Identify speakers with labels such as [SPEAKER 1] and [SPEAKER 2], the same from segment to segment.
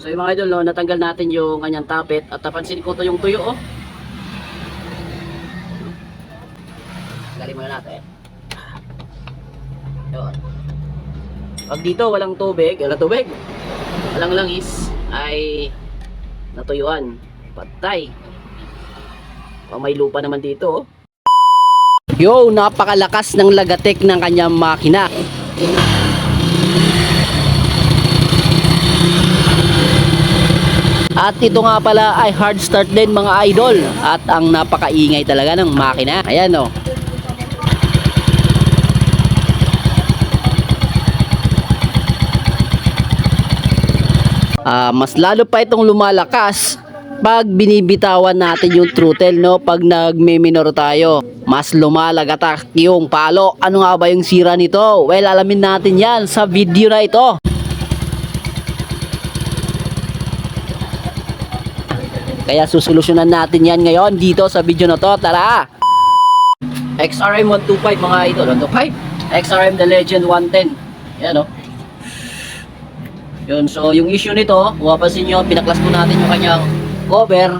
[SPEAKER 1] So yung mga idol, no, natanggal natin yung kanyang tapet at napansin ko to yung tuyo, oh. Tanggalin muna natin. Yun. Pag dito walang tubig, wala tubig, walang langis, ay natuyuan. Patay. Oh, may lupa naman dito, oh. Yo, napakalakas ng lagatik ng kanyang makina. At ito nga pala ay hard start din mga idol. At ang napakaingay talaga ng makina. Ayan oh. Ah, mas lalo pa itong lumalakas pag binibitawan natin yung throttle no? Pag nagme-minor tayo mas lumalagatak yung palo. Ano nga ba yung sira nito? Well alamin natin yan sa video na ito Kaya susolusyonan natin yan ngayon dito sa video na to. Tara! XRM 125 mga idol. 125? XRM The Legend 110. Yan o. Yun, so yung issue nito, mapapansin nyo, pinaklas po natin yung kanyang cover.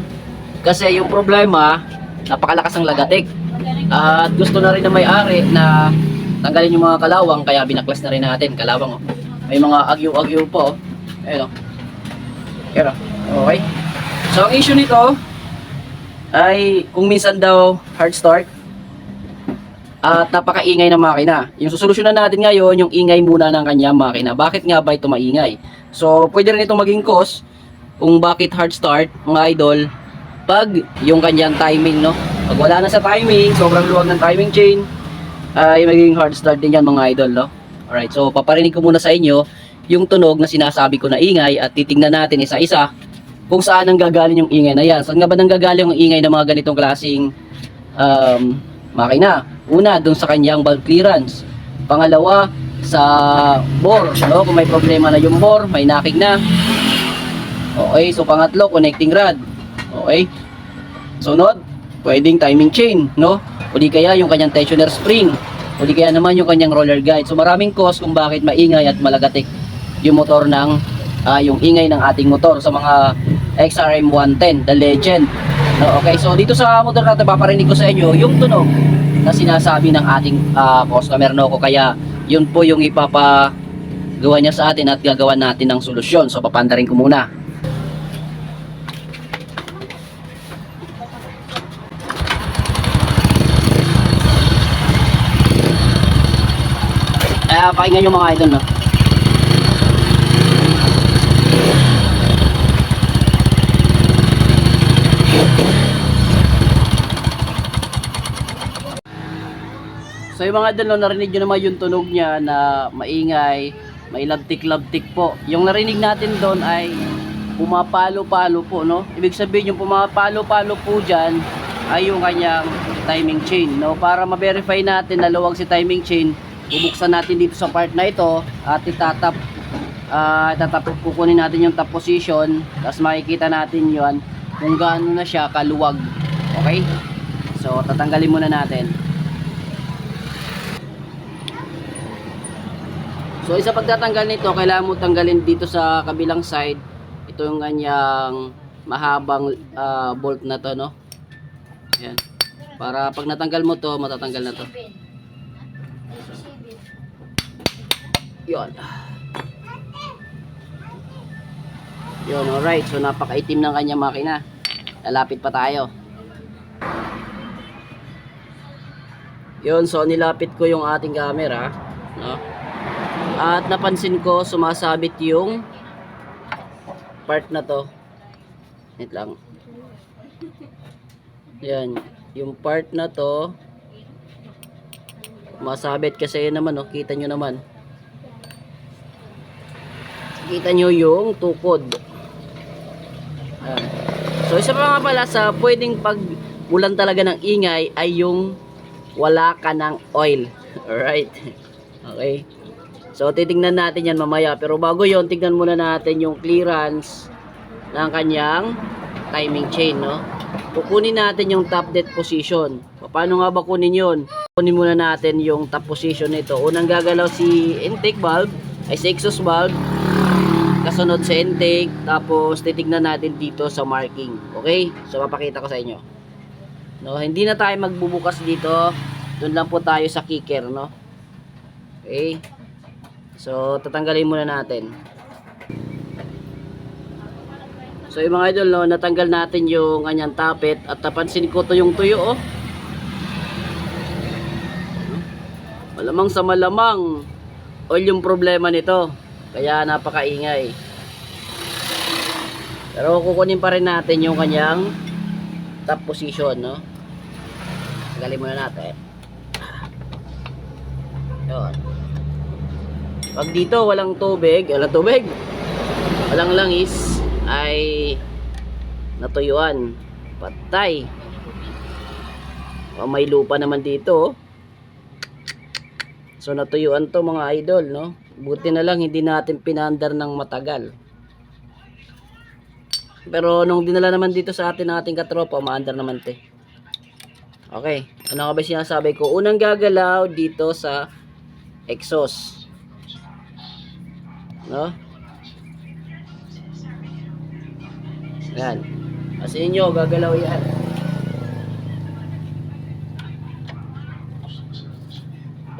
[SPEAKER 1] Kasi yung problema, napakalakas ng lagatik. At gusto na rin ng may-ari na tanggalin yung mga kalawang, kaya binaklas na rin natin. Kalawang, oh. May mga agyo-agyo po. oh. Ayun o. Yan o. Okay. So, ang issue nito ay kung minsan daw hard start at napakaingay ng makina. Yung susolusyonan natin ngayon, yung ingay muna ng kanyang makina. Bakit nga ba ito maingay? So, pwede rin itong maging cause kung bakit hard start, mga idol, pag yung kanyang timing, no? Pag wala na sa timing, sobrang luwag ng timing chain, ay magiging hard start din yan, mga idol, no? Alright, so paparinig ko muna sa inyo yung tunog na sinasabi ko na ingay at titingnan natin isa-isa kung saan ang gagaling yung ingay na yan. Saan nga ba nang gagaling yung ingay ng mga ganitong klaseng um, makina? Una, dun sa kanyang valve clearance. Pangalawa, sa bore. No? Kung may problema na yung bore, may knocking na. Okay, so pangatlo, connecting rod. Okay. Sunod, pwedeng timing chain, no? O kaya yung kanyang tensioner spring. O kaya naman yung kanyang roller guide. So maraming cause kung bakit maingay at malagatik yung motor ng ah, yung ingay ng ating motor sa mga XRM 110, the legend. No, okay, so dito sa motor natin paparinig ko sa inyo yung tunog na sinasabi ng ating ah, customer no kaya yun po yung ipapagawa niya sa atin at gagawa natin ng solusyon. So papandarin ko muna. Kaya pakinggan yung mga idol no. So yung mga idol, no, narinig nyo naman yung tunog niya na maingay, may labtik-labtik po. Yung narinig natin doon ay pumapalo-palo po, no? Ibig sabihin yung pumapalo-palo po dyan ay yung kanyang timing chain, no? Para ma-verify natin na luwag si timing chain, bubuksan natin dito sa part na ito at itatap uh, itatap kukunin natin yung top position tapos makikita natin yon kung gaano na siya kaluwag okay so tatanggalin muna natin So isa pagtatanggal nito, kailangan mo tanggalin dito sa kabilang side. Ito yung kanyang mahabang ah, bolt na to, no? Ayan. Para pag natanggal mo to, matatanggal na to. Yun. Yun, alright. So napakaitim ng kanyang makina. Lalapit pa tayo. Yun, so nilapit ko yung ating camera, no? At napansin ko sumasabit yung part na to. Wait lang. Yan, yung part na to masabit kasi yun naman, oh, kita nyo naman. Kita nyo yung tukod. Ayan. So isa pa nga pala sa pwedeng pag ulan talaga ng ingay ay yung wala ka ng oil. Alright. Okay. So titingnan natin yan mamaya. Pero bago yon tingnan muna natin yung clearance ng kanyang timing chain. No? Kukunin natin yung top dead position. Paano nga ba kunin yun? Kunin muna natin yung top position nito. Unang gagalaw si intake valve, ay si exhaust valve. kasunod sa intake, tapos titignan natin dito sa marking. Okay? So, papakita ko sa inyo. No, hindi na tayo magbubukas dito. Doon lang po tayo sa kicker, no? Okay? So, tatanggalin muna natin. So, yung mga idol, no, natanggal natin yung kanyang tapet at napansin ko to yung tuyo, oh. Malamang sa malamang oil yung problema nito. Kaya napakaingay. Pero kukunin pa rin natin yung kanyang top position, no? Tagalin muna natin. Yun. Pag dito walang tubig, walang tubig, walang langis, ay natuyuan. Patay. O, may lupa naman dito, oh. So natuyuan to mga idol, no? Buti na lang hindi natin pinandar ng matagal. Pero nung dinala naman dito sa atin ng ating katropa, umaandar naman te. Okay, ano nga ba sinasabi ko? Unang gagalaw dito sa exhaust. No? Yan. Kasi inyo, gagalaw yan.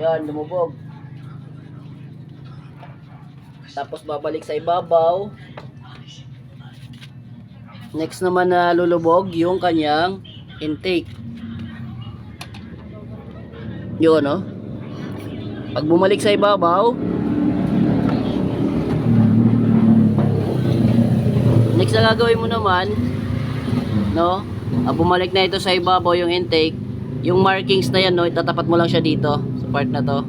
[SPEAKER 1] Yan, lumubog. Tapos babalik sa ibabaw. Next naman na lulubog yung kanyang intake. Yun, no? Pag bumalik sa ibabaw, next na gagawin mo naman, no? Pag bumalik na ito sa ibabaw yung intake, yung markings na yan, no? Itatapat mo lang siya dito, sa part na to.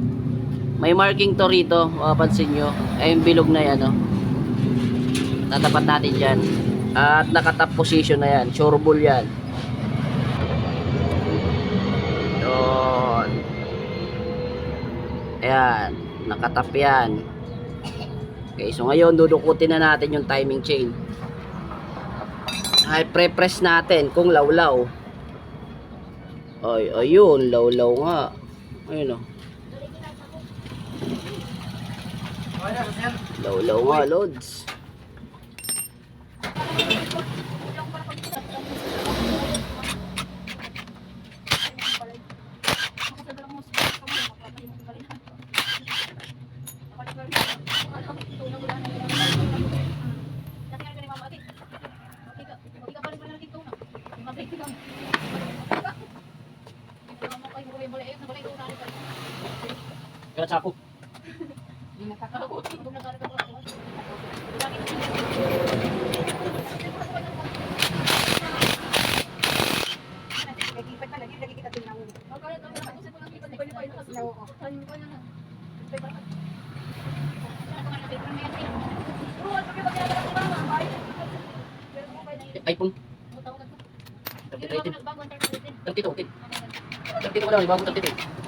[SPEAKER 1] May marking to rito, mapapansin nyo. Ay, yung bilog na yan, no? Tatapat natin dyan. At nakatap position na yan. Sureball yan. Yun. Ayan. Nakatap yan. Okay, so ngayon dudukutin na natin yung timing chain. Ay, pre-press natin kung lawlaw. Ay, ayun, lawlaw nga. Ayun oh. Lawlaw nga, loads. Kaya sako. iPhone. 32. 32, okay. 32 ka lang, bago 32.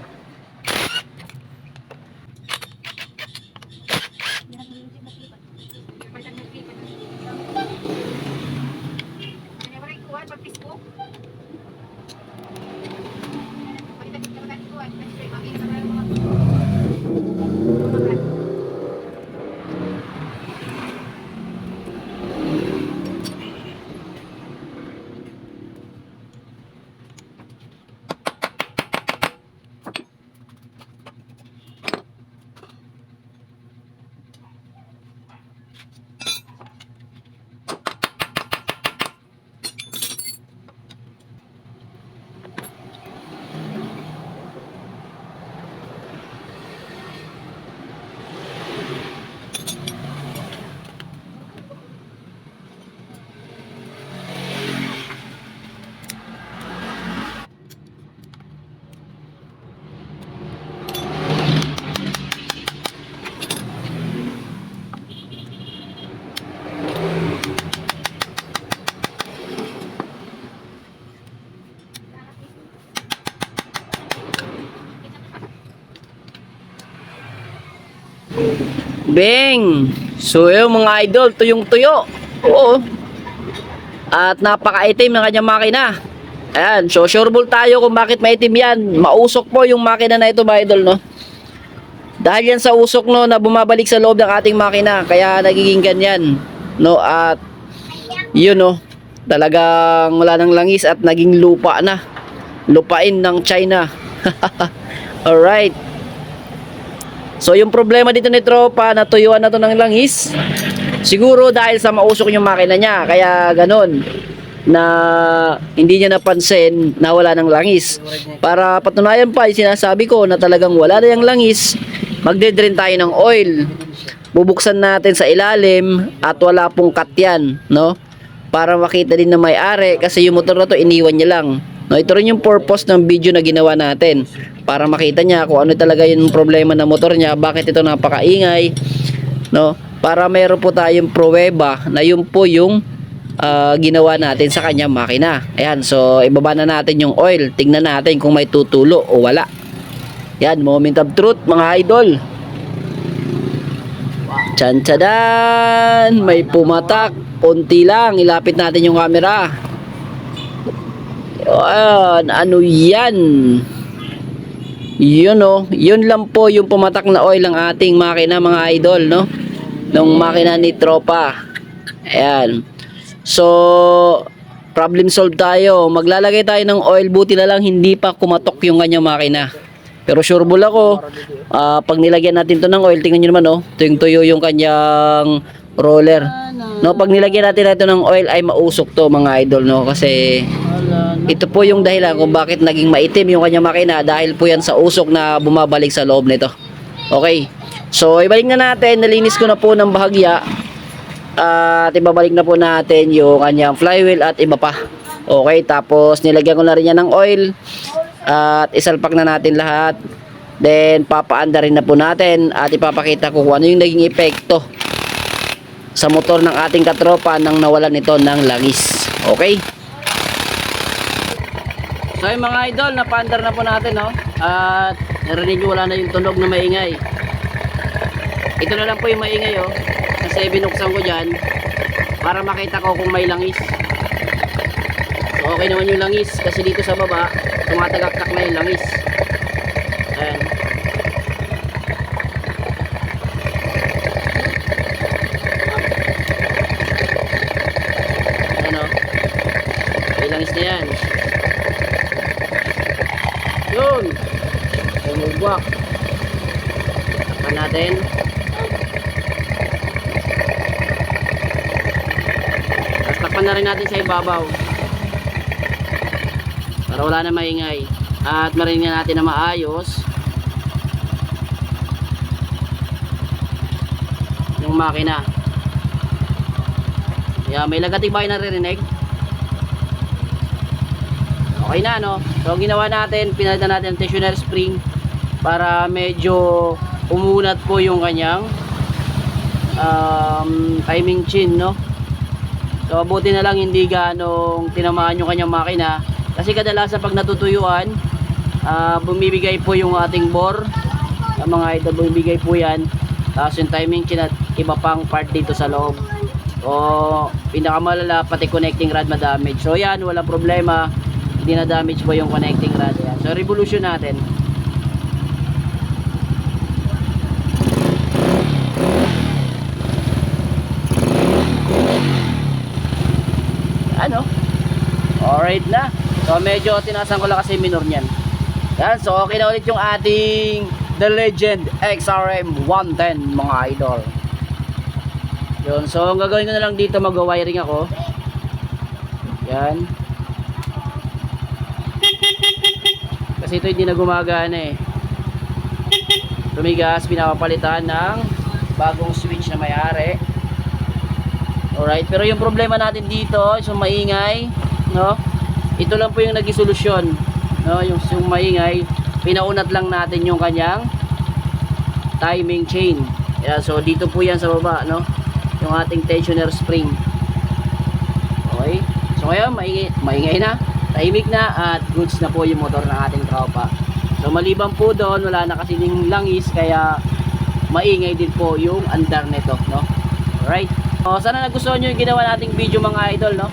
[SPEAKER 1] Beng! So yun mga idol, tuyong tuyo. Oo. At napakaitim ng kanyang makina. Ayan, so sureball tayo kung bakit maitim yan. Mausok po yung makina na ito mga idol, no? Dahil yan sa usok no na bumabalik sa loob ng ating makina kaya nagiging ganyan no at yun no talagang wala nang langis at naging lupa na lupain ng China alright so yung problema dito ni tropa natuyuan na to ng langis. Siguro dahil sa mausok yung makina niya. Kaya ganon na hindi niya napansin na wala ng langis. Para patunayan pa sinasabi ko na talagang wala na yung langis magde-drain tayo ng oil. Bubuksan natin sa ilalim at wala pong cut yan no? Para makita din na may-ari kasi yung motor na to iniwan niya lang. No ito rin yung purpose ng video na ginawa natin para makita niya kung ano talaga yung problema ng motor niya bakit ito napakaingay no para meron po tayong pruweba na yun po yung ah, ginawa natin sa kanyang makina ayan so ibaba na natin yung oil tingnan natin kung may tutulo o wala yan moment of truth mga idol Chan chadan! May pumatak. Unti lang. Ilapit natin yung camera. Ayan. Ano yan? Yun oh. Yun lang po yung pumatak na oil ng ating makina mga idol no? Nung makina ni Tropa. Ayan. So, problem solved tayo. Maglalagay tayo ng oil. Buti na lang hindi pa kumatok yung kanyang makina. Pero sure bull ako, ah, pag nilagyan natin to ng oil, tingnan nyo naman oh, tuyong tuyo yung kanyang roller. No, pag nilagyan natin ito ng oil ay mausok to mga idol no kasi ito po yung dahilan kung bakit naging maitim yung kanyang makina dahil po yan sa usok na bumabalik sa loob nito. Okay. So, ibalik na natin, nalinis ko na po ng bahagya. At ibabalik na po natin yung kanyang flywheel at iba pa. Okay, tapos nilagyan ko na rin yan ng oil. At isalpak na natin lahat. Then papaanda rin na po natin at ipapakita ko kung ano yung naging epekto sa motor ng ating katropa nang nawalan nito ng langis. Okay? So yung mga idol, napaandar na po natin no? At narinig nyo wala na yung tunog na maingay. Ito na lang po yung maingay oh. Kasi binuksan ko dyan para makita ko kung may langis. So okay naman yung langis kasi dito sa baba tumatagaktak na yung langis. Ayan. Ayan o. May langis na yan. Yun. Tumubak. Takpan natin. Tapos takpan na rin natin sa ibabaw para wala na maingay at marinig natin na maayos yung makina yeah, may lagatik ba kayo naririnig? Okay na no so ang ginawa natin pinalitan natin ang tensioner spring para medyo umunat po yung kanyang um, timing chain no so buti na lang hindi ganong tinamaan yung kanyang makina kasi kadalasan pag natutuyuan, ah, bumibigay po yung ating bore. Sa mga idol, bumibigay po yan. Tapos yung timing chain at iba pang part dito sa loob. O pinakamalala, pati connecting rod ma-damage. So yan, walang problema. Hindi na damage po yung connecting rod. Yan. So revolution natin. Ano? Alright na. So medyo tinasan ko lang kasi minor niyan. Yan, so okay na ulit yung ating The Legend XRM 110 mga idol. Yun, so ang gagawin ko na lang dito mag-wiring ako. Yan. Kasi ito hindi na gumagana eh. Tumigas, pinapapalitan ng bagong switch na may-ari. Alright, pero yung problema natin dito, yung maingay, no? Ito lang po yung naging solusyon, no? Yung, yung maingay, pinaunat lang natin yung kanyang timing chain. Yeah, so dito po yan sa baba, no? Yung ating tensioner spring. Okay? So ngayon, maingay, maingay na, tahimik na, at goods na po yung motor ng ating tropa. So maliban po doon, wala na kasi ding langis, kaya maingay din po yung andar nito, no? Alright? So, sana nagustuhan nyo yung ginawa nating video mga idol, no?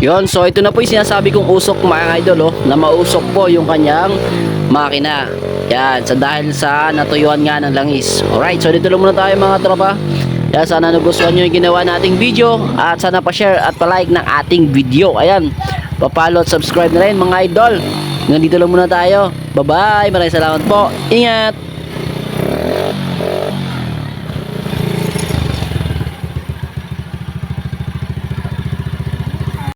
[SPEAKER 1] Yon, so ito na po yung sinasabi kong usok mga idol, oh, na mausok po yung kanyang makina. Yan, sa dahil sa natuyuan nga ng langis. Alright, so dito lang muna tayo mga tropa. Yan, sana nagustuhan nyo yung ginawa nating video at sana pa-share at pa-like ng ating video. Ayan, pa-follow at subscribe na rin mga idol. Hanggang dito lang muna tayo. Bye-bye, maraming salamat po. Ingat!